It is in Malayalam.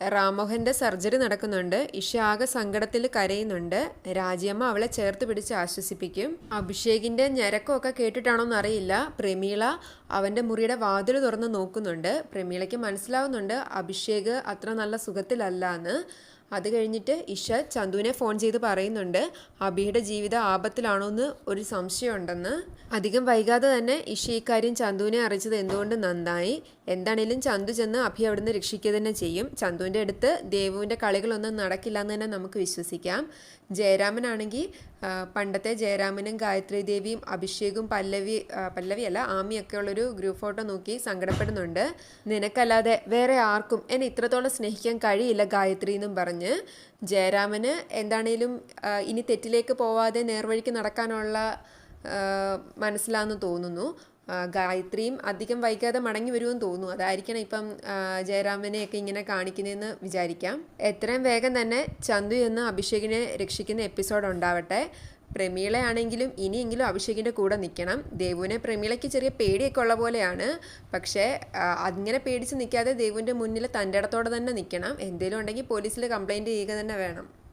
റാമോഹന്റെ സർജറി നടക്കുന്നുണ്ട്. ഇഷ ആകെ സങ്കടത്തിൽ കരയുന്നുണ്ട്. രാജിയമ്മ അവളെ ചേർത്ത് പിടിച്ച് ആശ്വസിപ്പിക്കും. അഭിഷേകിന്റെ ഞരക്കമൊക്കെ കേട്ടിട്ടാണോന്ന് അറിയില്ല പ്രമീള അവന്റെ മുറിയുടെ വാതിൽ തുറന്ന് നോക്കുന്നുണ്ട്. പ്രമീളയ്ക്ക് മനസ്സിലാവുന്നുണ്ട് അഭിഷേക് അത്ര നല്ല സുഖത്തിലല്ല എന്ന് അത് കഴിഞ്ഞിട്ട് ഇഷ ചന്തുവിനെ ഫോൺ ചെയ്ത് പറയുന്നുണ്ട് അബിയുടെ ജീവിതം ആപത്തിലാണോ എന്ന് ഒരു സംശയമുണ്ടെന്ന്. അധികം വൈകാതെ തന്നെ ഇഷ ഇക്കാര്യം ചന്തുവിനെ അറിയിച്ചത് എന്തുകൊണ്ട് നന്നായി? എന്താണേലും ചന്തു ചെന്ന് അഭി അവിടുന്ന് രക്ഷിക്കുക തന്നെ ചെയ്യും. ചന്തുവിന്റെ അടുത്ത് ദേവുവിന്റെ കളികളൊന്നും നടക്കില്ല എന്ന് തന്നെ നമുക്ക് വിശ്വസിക്കാം. ജയരാമനാണെങ്കിൽ പണ്ടത്തെ ജയരാമനും ഗായത്രി ദേവിയും അഭിഷേകും പല്ലവി പല്ലവിയല്ല ആമിയൊക്കെ ഉള്ളൊരു ഗ്രൂപ്പ് ഫോട്ടോ നോക്കി സങ്കടപ്പെടുന്നുണ്ട്. നിനക്കല്ലാതെ വേറെ ആർക്കും എന്നെ ഇത്രത്തോളം സ്നേഹിക്കാൻ കഴിയില്ല ഗായത്രി എന്നും പറഞ്ഞ് ജയരാമന് എന്താണേലും ഇനി തെറ്റിലേക്ക് പോവാതെ നേർവഴിക്ക് നടക്കാനുള്ള മനസ്സിലാന്ന് തോന്നുന്നു. ഗായത്രിയും അധികം വൈകാതെ മടങ്ങി വരുമെന്ന് തോന്നുന്നു. അതായിരിക്കണം ഇപ്പം ജയരാമനെയൊക്കെ ഇങ്ങനെ കാണിക്കുന്നതെന്ന് വിചാരിക്കാം. എത്രയും വേഗം തന്നെ ചന്തു എന്ന് അഭിഷേകിനെ രക്ഷിക്കുന്ന എപ്പിസോഡ് ഉണ്ടാവട്ടെ. പ്രമീളയാണെങ്കിലും ഇനിയെങ്കിലും അഭിഷേകിന്റെ കൂടെ നിൽക്കണം. ദേവുവിനെ പ്രമീളയ്ക്ക് ചെറിയ പേടിയൊക്കെ ഉള്ള പോലെയാണ്. പക്ഷേ അങ്ങനെ പേടിച്ച് നിൽക്കാതെ ദേവുവിന്റെ മുന്നിൽ തന്റെ ഇടത്തോടെ തന്നെ നിൽക്കണം. എന്തെങ്കിലും ഉണ്ടെങ്കിൽ പോലീസിൽ കംപ്ലൈന്റ് ചെയ്യുക തന്നെ വേണം.